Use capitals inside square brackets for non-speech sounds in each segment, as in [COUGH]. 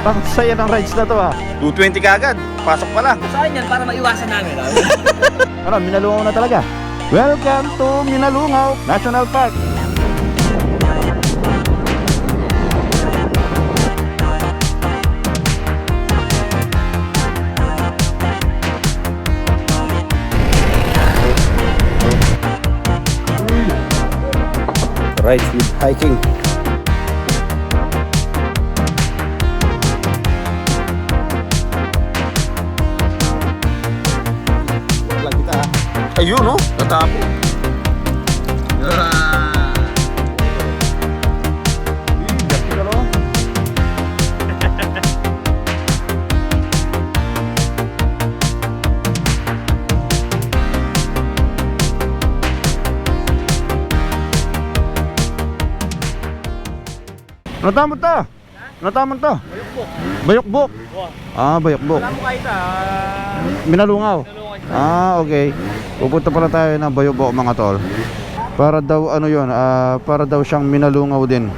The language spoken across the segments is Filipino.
Ang saya ng rides na to ah. 220 kagad. Pasok pa lang. Sa akin yan, para maiwasan namin. ah. [LAUGHS] Ano, Minalungaw na talaga. Welcome to Minalungaw National Park. Rides with hiking. Ayun, no? Natapo. Ah. Tama to? Tama to? Bayokbok. Ah, bayokbok. Wala mo kahit ah. Minalungaw. Ah, okay. Pupunta pala tayo ng bayokbok mga tol. Para daw ano 'yon, ah, para daw siyang minalungaw din.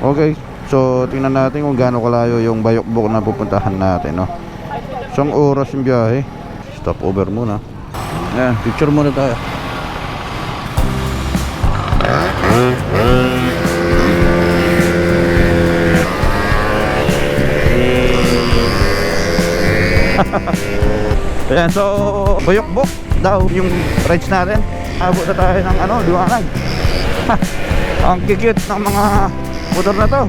Okay. So, tingnan natin kung gaano kalayo yung bayokbok na pupuntahan natin, no. Isang oras yung biyahe. Stop over muna. Ayan, picture muna tayo. Ayan, so bayokbok daw yung rides natin. Abot na tayo ng ano, liwanag. Ang kikit ng mga motor na to.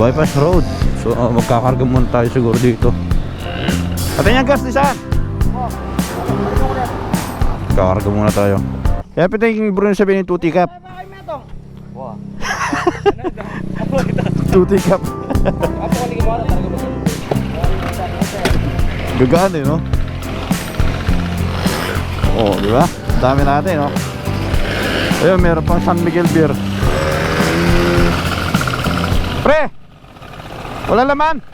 Bypass road. So uh, magkakarga muna tayo siguro dito. Atin yung gas nisan. Kakarga muna tayo. Pwede yung bro yung sabihin yung tuti cup. Tuti cup. [LAUGHS] Gagaan eh, no? Oo, oh, di ba? Dami natin, no? Ayun, meron pang San Miguel beer. Pre! Wala laman!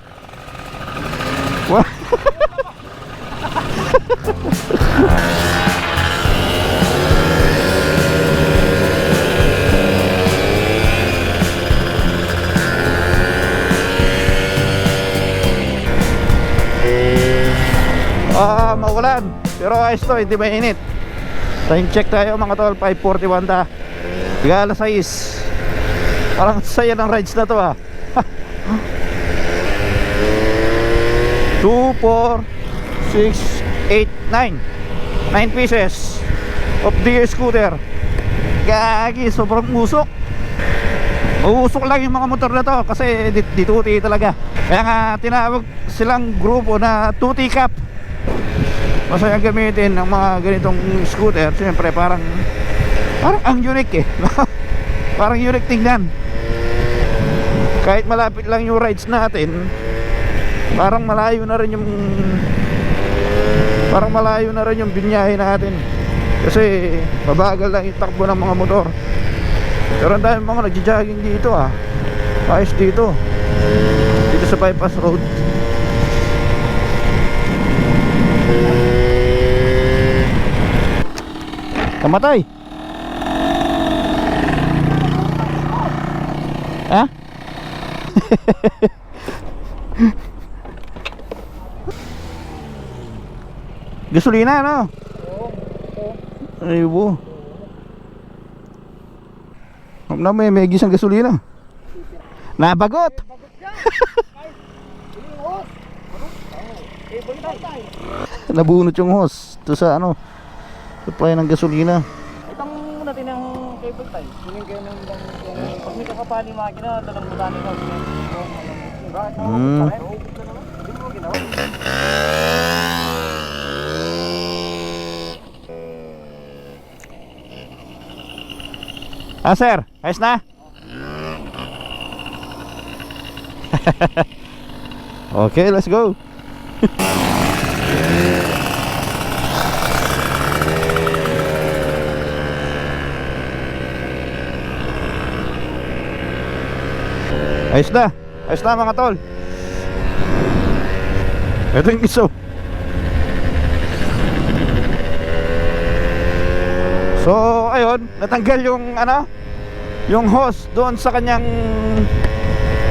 Maulan. Pero ayos to, hindi mainit. Time check tayo mga tol, 5.41 ta. Tiga alas 6. Parang [LAUGHS] saya ng rides na to ah. 2, 4, 6, 8, 9. 9 pieces of the scooter. Gagi, sobrang usok. Uusok lang yung mga motor na to kasi di- dituti talaga. Kaya nga tinawag silang grupo na tuti cup masaya gamitin ng mga ganitong scooter. Siyempre parang parang ang unique eh. [LAUGHS] Parang unique tingnan. Kahit malapit lang yung rides natin parang malayo na rin yung parang malayo na rin yung binyahe natin. Kasi mabagal lang yung takbo ng mga motor. Pero ang dami mga nagja-jogging dito ah. Ayos dito. Dito sa bypass road Kamatay. Ha? [LAUGHS] Gasolina, no? Ay, bu. Na may may gisang gasolina. Nabagot. [LAUGHS] Nabunot yung hose to sa ano supply ng gasolina. Itang natin ng cable tie. Kunin kayo ng ng ng- pag may kakapani makina, dalang ka. Bakit mo? Hmm. Hindi mo ginawa. Ah, sir. Ayos na? [LAUGHS] okay, let's go. Ayos na. Ayos na mga tol. Ito yung iso. So, ayun, natanggal yung ano, yung hose doon sa kanyang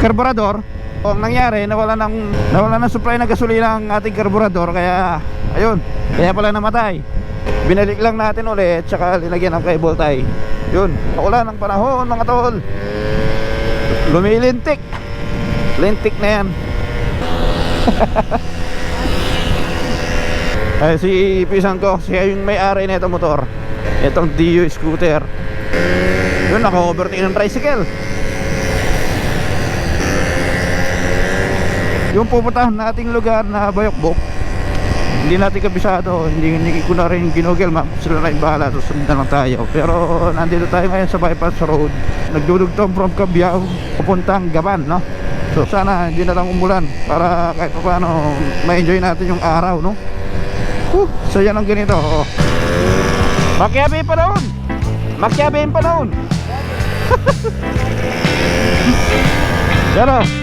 karburador. O, ang nangyari, nawala ng nawala ng supply ng gasolina ang ating karburador kaya ayun, kaya pala namatay. Binalik lang natin ulit tsaka linagyan ng cable tie. Yun, paulan ng panahon mga tol. Lumilintik. Lintik na yan. [LAUGHS] Ay, si Pisan ko, siya yung may-ari na itong motor. Itong DU scooter. Yun, naka-overtake ng tricycle. Yung pupuntahan nating lugar na Bayokbok, hindi natin kabisado, hindi, hindi ko na rin ginugel map, sila na yung bahala, susunod na lang tayo. Pero nandito tayo ngayon sa bypass road, nagdudugtong from Cabiao, papuntang Gaban, no? So sana hindi na lang umulan para kahit pa paano ma-enjoy natin yung araw, no? Huh, so yan ang ganito, oh. Makyabe pa noon! Makyabe pa noon! Yan [LAUGHS]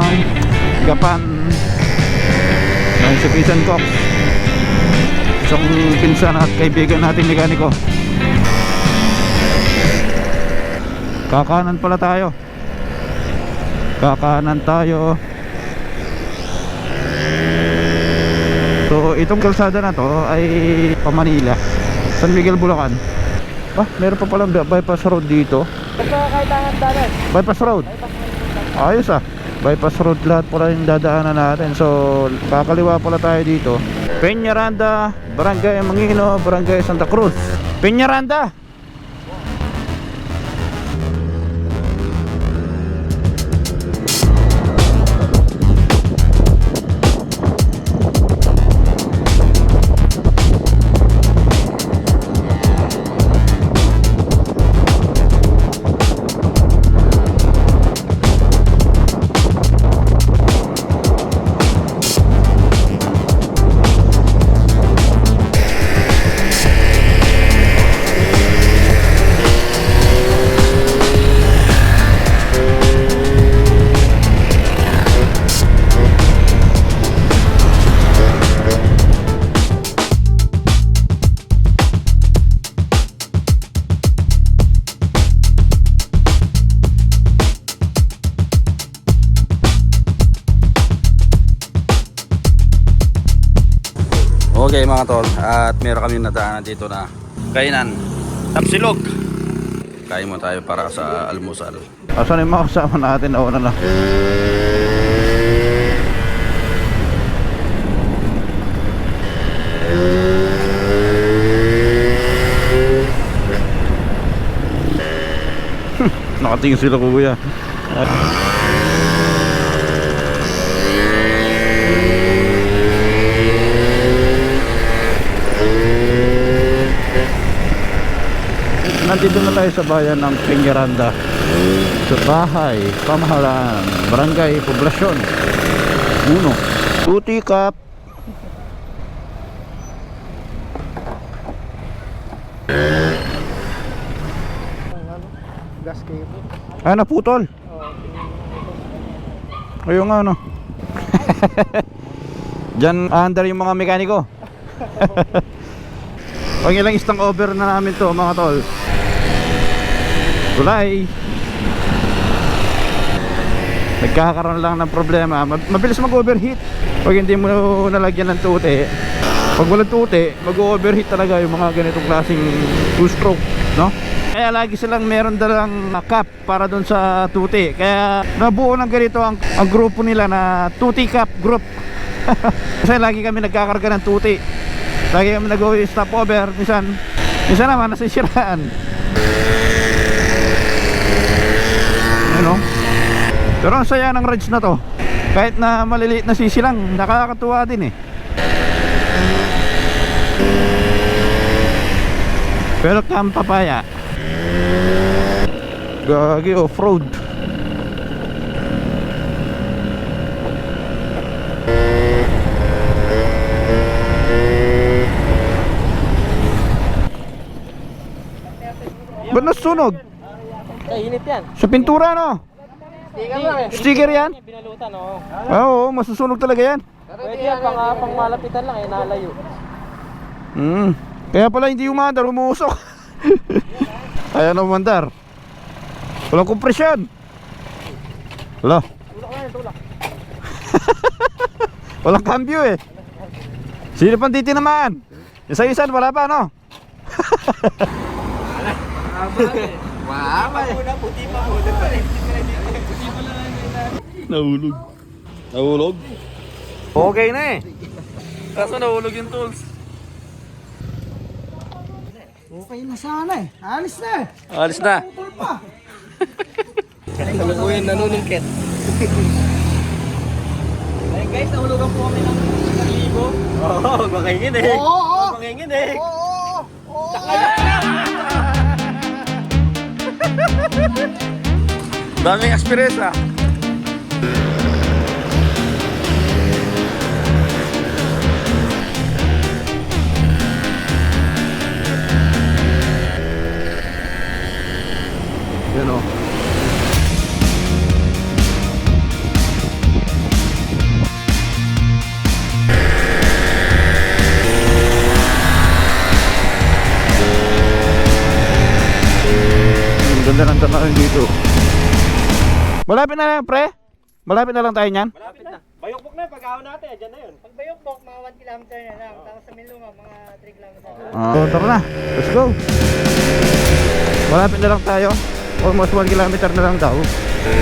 ng Gapan. Ng si Pisan Cox isang pinsan at kaibigan natin mekaniko kakanan pala tayo. Kakanan tayo. So itong kalsada na to ay pa Manila. San Miguel Bulacan. Ah meron pa palang bypass road dito. Pagkakailangan dalan. bypass road. Ayos ah bypass road lahat pala yung dadaanan natin. So kakaliwa pala tayo dito. Peñaranda Barangay Mangino Barangay Santa Cruz. Peñaranda meron kami nadaanan dito na kainan. Tapsilog. Kain mo tayo para sa almusal. Asan yung mga kasama natin na una [LAUGHS] na Nakatingin sila kuya Nandito na tayo sa bayan ng Peñaranda sa bahay, pamahalaan, barangay, poblasyon. Uno. Tuti Cup. Gas cable. Ah, naputol. Ayun nga, no. [LAUGHS] Diyan under yung mga mekaniko. [LAUGHS] Pag ilang istang over na namin to, mga tol. Tulay. Nagkakaroon lang ng problema. Mab- Mabilis mag-overheat. Pag hindi mo nalagyan ng tute, pag walang tute, mag-overheat talaga yung mga ganitong klaseng two-stroke, no? kaya lagi silang meron dalang cup para doon sa tuti. Kaya nabuo ng ganito ang, ang grupo nila na tuti cup group. [LAUGHS] Kasi lagi kami nagkakarga ng tuti. Lagi kami nag-uwi stopover. Minsan, minsan naman nasisiraan. Ano? Pero ang saya ng rides na to. Kahit na maliliit na sisilang, nakakatuwa din eh. Welcome papaya. Gagi off-road. Ba't nasunog? Sa init yan. Sa pintura no? Sticker eh. Yan? Binalutan oh. Oo, masusunog talaga yan. Pwede yan, pang, pang malapitan lang eh, nalayo. Hmm. Kaya pala hindi umandar, umuusok. Kaya [LAUGHS] na umandar. Walang kompresyon. Wala. Tulak [LAUGHS] lang, tulak. Walang cambio eh. Sino pang titinamaan? Isa-isa, wala pa, no? [LAUGHS] Nahulog. Nahulog? Okay na eh. Kaso nahulog yung tools. Okay na sana eh. Alis na eh. Alis na. Putol pa. Salukuyin nanunungkit. Ayun guys, nahulugan po kami ng 1,000. Oo, oh, makingin eh. Oo, oo. Makingin eh. Oo, oo. Daming ah. Yan o. Ang ganda ng tanawin dito. Malapit na lang, pre. Malapit na lang tayo niyan. Malapit na. Bayokbok na, pag-ahon natin, dyan na yun. Pag Bayokbok, mga 1 kilometer na lang. Tapos sa Miluma, mga 3 kilometer. Ah, so, tara na. Let's go. Malapit na lang tayo. Almost 1 kilometer na lang daw.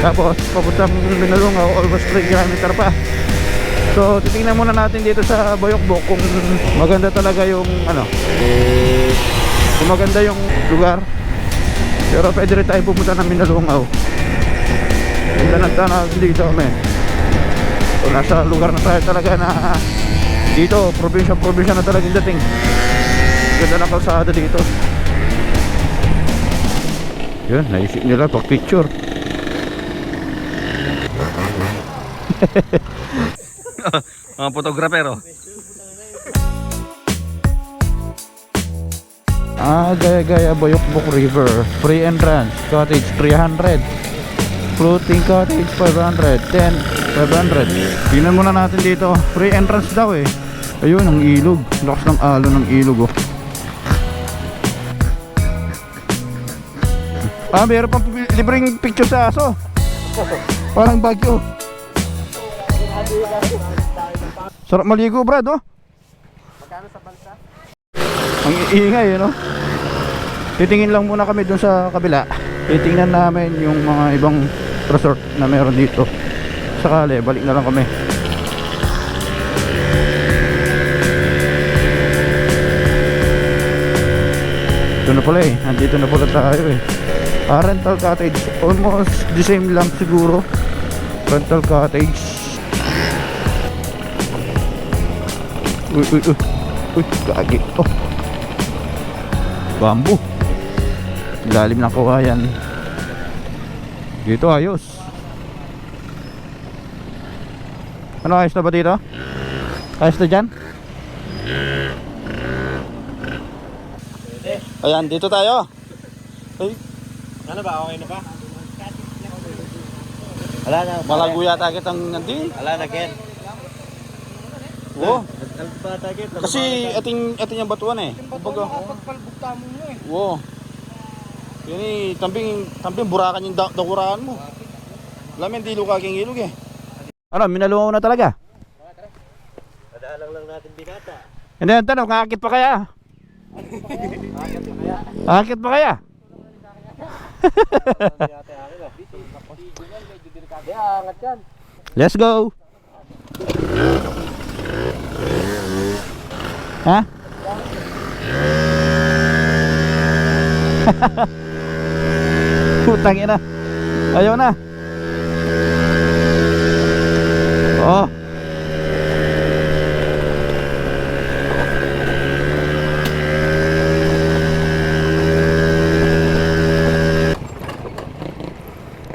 Tapos, papuntang Binalungaw, almost 3 kilometer pa. So, titingnan muna natin dito sa Bayokbok kung maganda talaga yung ano. Kung maganda yung lugar. Pero pwede rin tayo pumunta ng Minalungaw. Ganda ng tanawin dito kami. So, nasa lugar na tayo talaga na dito, probinsya-probinsya na talaga dating. Ganda ng kalsada dito. Yun, naisip nila pag picture. [LAUGHS] Mga photographer oh. Ah, gaya-gaya Boyokbok River. Free entrance. Cottage 300. Floating cottage 500. 10, 500. Tingnan muna natin dito. Free entrance daw eh. Ayun, ang ilog. Lakas ng alon ng ilog oh. Ah, meron pang libreng picture sa aso. Parang bagyo. Sarap maligo, Brad, oh. Ang iingay, no? Titingin lang muna kami dun sa kabila. Titingnan namin yung mga ibang resort na meron dito. Sakali, balik na lang kami. Ito na pala eh. Nandito na pala tayo eh. Ah, rental cottage. Almost the same lang siguro. Rental cottage. Uy, uy, uy. Uy, gagi. Oh. Bamboo. Lalim ng kawayan. Dito ayos. Ano ayos na ba dito? Ayos na dyan? Ayan, dito tayo. Ay, Ano ba? Okay na ba? Wala na. malago yata kitang nandun. Wala na, Ken. Oo. Nagpatakit. Kasi ating ating yung batuan eh. Kumbaga. Pagpalbugta mo mo eh. Oo. Yan eh, tamping, tamping burakan yung da dakuraan mo. Alam mo, hindi luka king ilog eh. Ano, minalungaw na talaga? Nadaalang lang natin binata. Hindi, ang tanong, kakakit pa kaya? Kakakit pa kaya? Ah. Let's go. Ha? [LAUGHS] [LAUGHS] Putang ina. Ayaw na. Oh.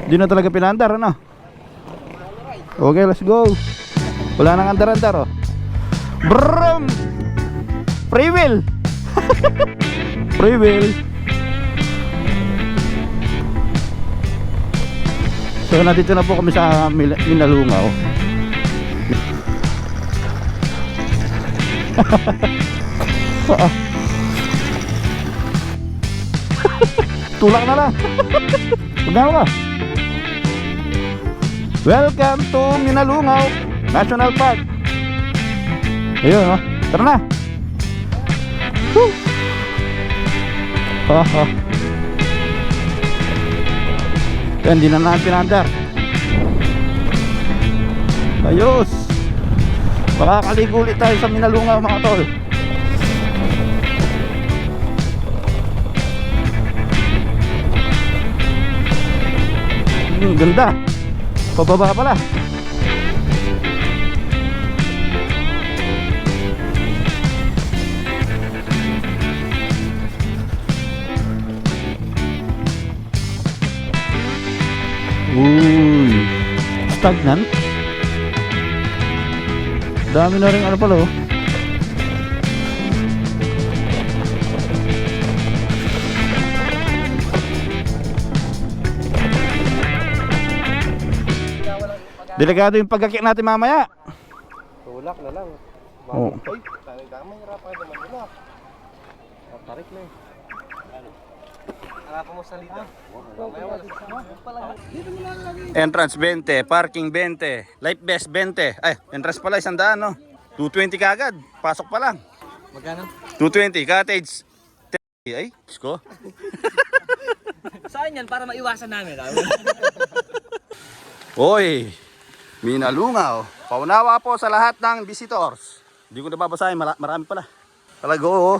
Di na talaga pinandar, ano? Okay, let's go. Wala nang andar-andar, oh. Brum! Free will! [LAUGHS] So, nandito na po kami sa Mil- Minalungaw. Ah. [LAUGHS] Tulak na lang. [LAUGHS] Ba? Welcome to Minalungaw National Park. Ayun, oh. Tara na. Woo. Ha. Yan, di na natin pinandar. Ayos. Makakaligo ulit tayo sa Minalungaw mga tol. Hmm, ganda. Pababa pala. Stagnant. Dami na rin ano pala oh. Delikado yung pagkakit natin mamaya. Tulak na lang. Oo. Ay, ka. Mahirap ka naman tulak. Tarik na eh. Harap mo salita. Mamaya wala. Entrance 20, parking 20, life vest 20. Ay, entrance pala isang daan, no? 220 kagad. Pasok pa lang. Magkano? 220, cottage. 30. Ay, Diyos ko. [LAUGHS] Saan yan? Para maiwasan namin. [LAUGHS] Hoy, Minalungaw. Paunawa po sa lahat ng visitors. Hindi ko nababasahin, mara- marami pala. Talaga oh.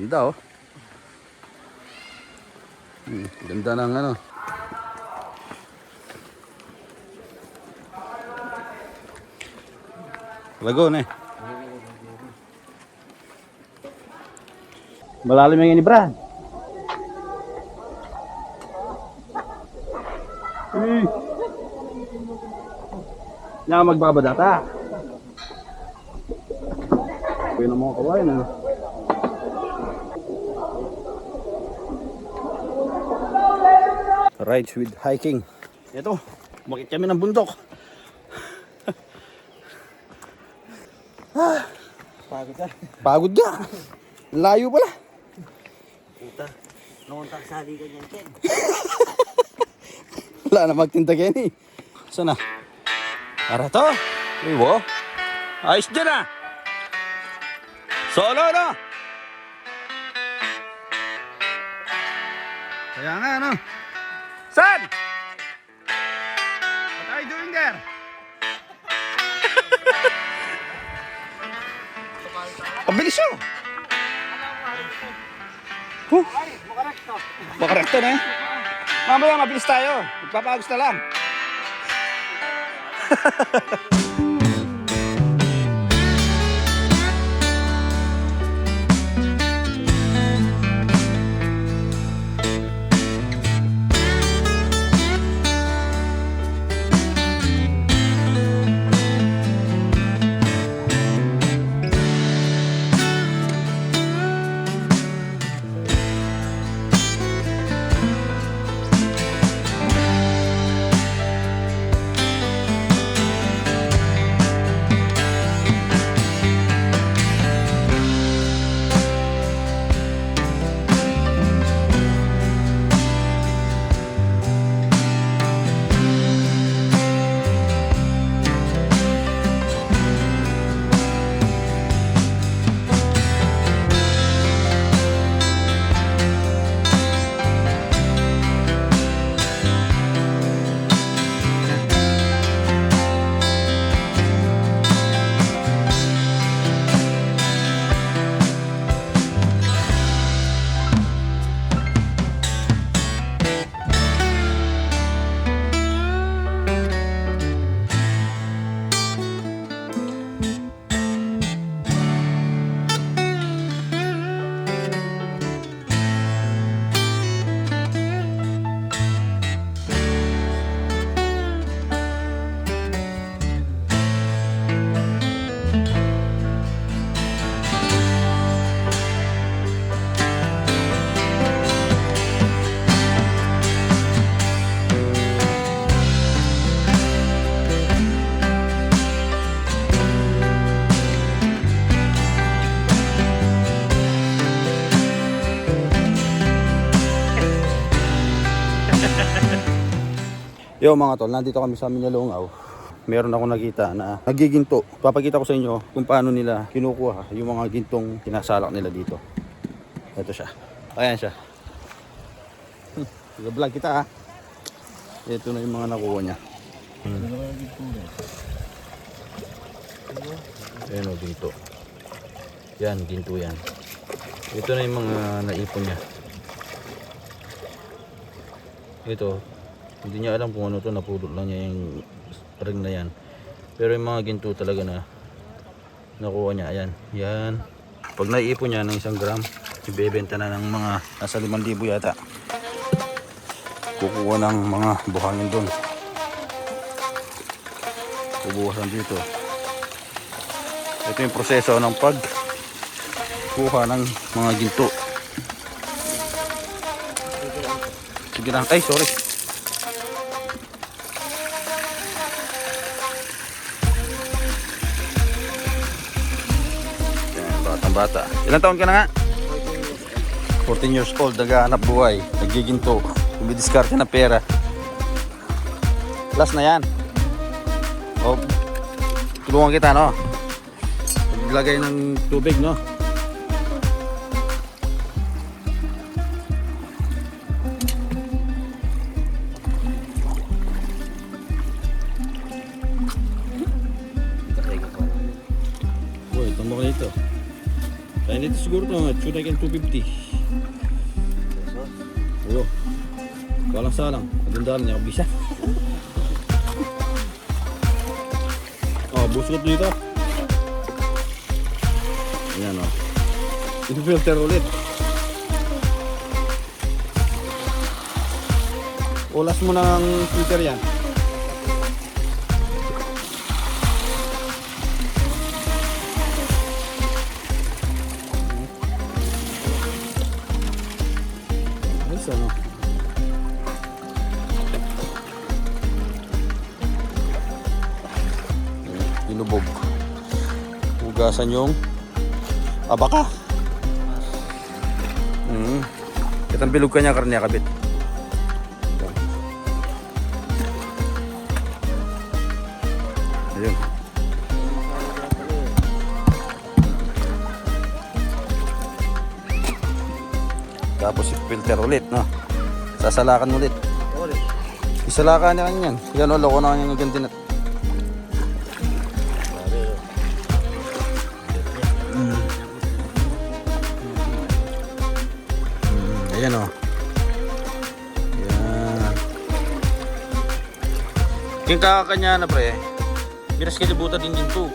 Ganda oh. Hmm, ganda ng ano. Lago na eh. Malalim yung inibra. Eh. Nga magbabadata. Pwede na mga kawain ah. Rides with hiking. Ito, makit kami ng bundok. Pagod ka. Pagod ka. Layo pala. Nakuntak sali ka niyan, Ken. Wala na magtinda Kenny. Saan na? Para to. Uy, wo. Ayos dyan ah. Solo, no? Kaya nga, no? Pabilis yun. Huh? Makarekto na eh. Mamaya mabilis tayo. Magpapagos na lang. [LAUGHS] Yo mga tol, nandito kami sa Minalungaw. Meron ako nakita na nagiginto. Papakita ko sa inyo kung paano nila kinukuha yung mga gintong sinasalak nila dito. Ito siya. Ayan siya. Hmm, vlog kita ha. Ito na yung mga nakuha niya. Hmm. Ayan o, ginto. Yan, ginto yan. Ito na yung mga naipon niya. Ito, hindi niya alam kung ano to, napulot lang niya yung ring na yan. Pero yung mga ginto talaga na nakuha niya, ayan. Yan. Pag naiipon niya ng isang gram, ibebenta na ng mga nasa 5,000 yata. Kukuha ng mga buhangin doon. Bubuhasan dito. Ito yung proseso ng pag kuha ng mga ginto. Sige lang. Ay, sorry. Ilang taon ka na nga? 14 years old, naghahanap buhay, nagiginto, dumidiskarte ng pera. Last na yan. O, tulungan kita, no? Maglagay ng tubig, no? Kaya nito siguro ito, mga tuna kan 250. Oo. Walang salang. Magandaan niya, bisa. Oh, busot dito. Ayan o. Oh. I-filter ulit. Ulas mo ng filter yan. Hugasan yung abaka. Hmm. Kitang bilog ka niya karniya kabit. Ayun. Tapos i-filter ulit, no? Sasalakan ulit. Isalakan na kanyan. Yan o, loko na kanyang ganti na. Yung kakakanya na pre, miras kilibutan din ginto.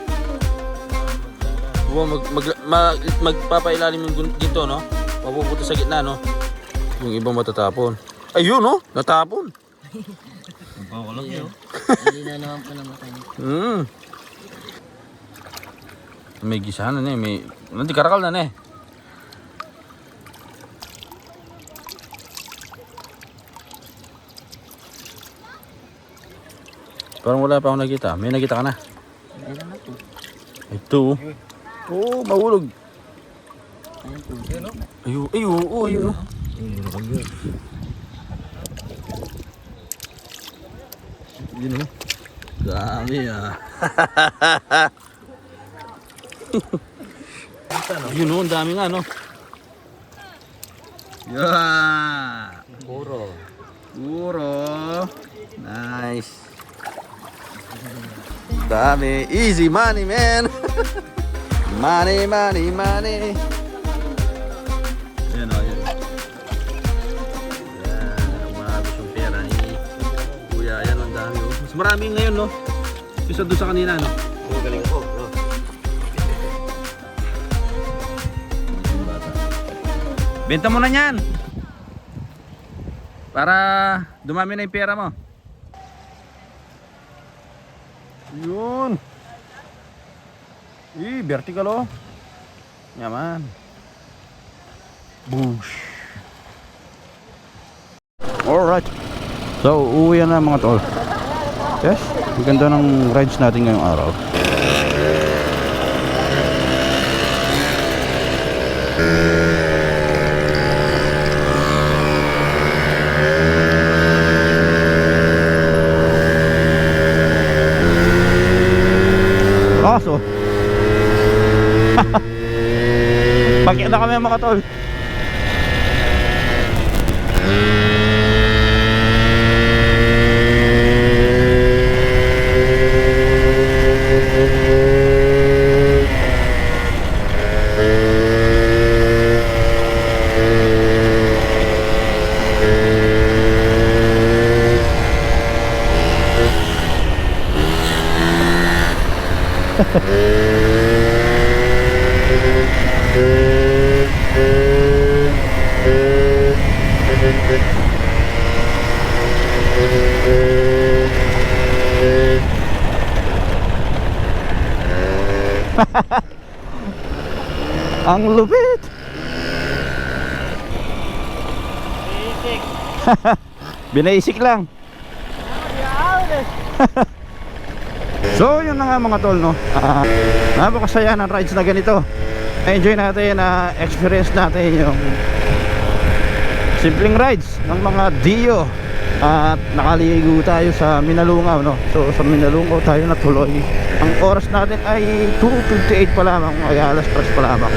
Wow, mag, mag, mag, magpapailalim yung ginto, no? Mapupunta sa gitna, no? Yung ibang matatapon. Ayun, no? Natapon. Hindi na naman po namatay. Hmm. May gisahan na eh. May... Nanti karakal na eh. Parang wala pa akong nakita. May nakita ka na. Ito. Oo, oh, mahulog. Ayun po. Ayun, ayun, oo, ayun. oh. Yun oh. Dami ah. [LAUGHS] Yun oh, ang dami nga no. Yeah. Puro. Puro. Nice. Dami. Easy money, man. [LAUGHS] money, money, money. Yan o, yan. Yan, umabos yung pera ni Kuya. Yan, ang dami o. Mas marami ngayon, no? Kisa doon sa kanina, no? Galing ko, no? Benta mo na yan! Para dumami na yung pera mo. Yun. Eh, vertical oh. Yaman. Boosh. Alright. So, uuwi na mga tol. Yes, ang ganda ng rides natin ngayong araw. Lakas oh. [LAUGHS] Bakit na kami mga tol? [LAUGHS] Ang lupit. [LAUGHS] Binaisik lang. So yun na nga mga tol no. Ah, [LAUGHS] napakasaya ng rides na ganito. Enjoy natin na experience natin yung simpleng rides ng mga Dio at nakaligo tayo sa Minalungaw no. So sa Minalungaw tayo natuloy. Ang oras natin ay 2.58 pa lamang, ay alas 3 pa lamang.